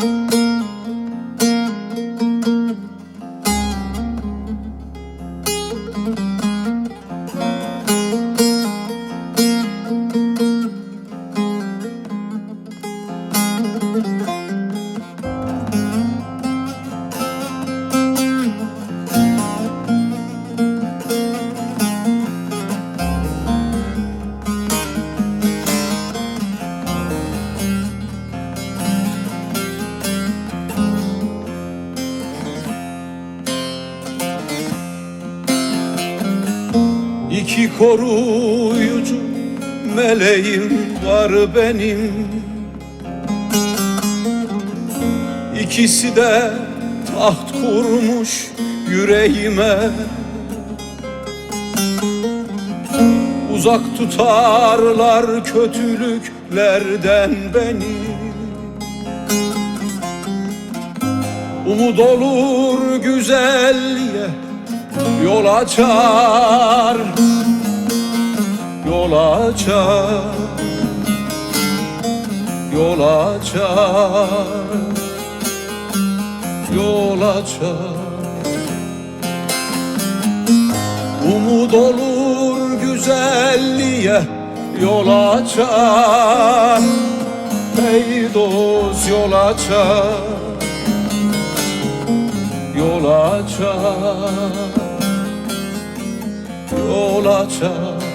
thank you İki koruyucu meleğim var benim. İkisi de taht kurmuş yüreğime. Uzak tutarlar kötülüklerden beni. Umut olur güzelliğe yol açar Yol açar. Yol açar. Yol açar. Umut olur güzelliğe. Yol açar. Ey dost yol açar Yol açar Yol açar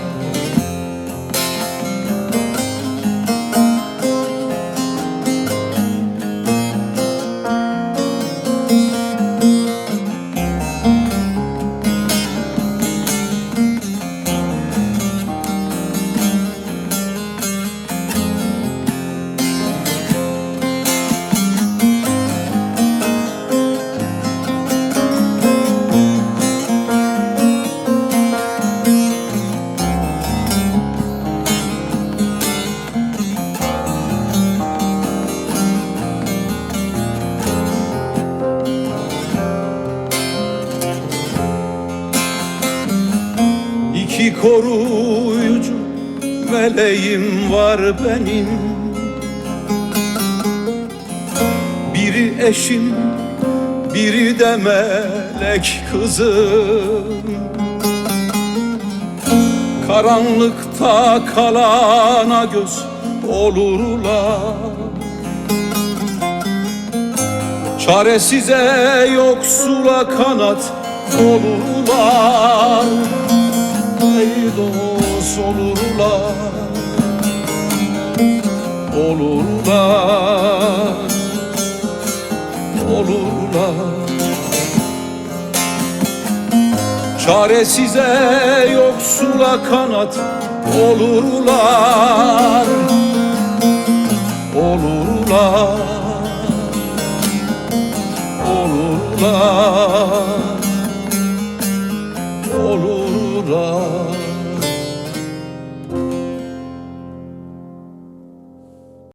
koruyucu meleğim var benim. Biri eşim, biri de melek kızım. Karanlıkta kalana göz olurlar. Çaresize yoksula kanat olurlar dost olurlar. Olurlar. Olurlar. Çaresize yoksula kanat. Olurlar. Olurlar. Olurlar Olurlar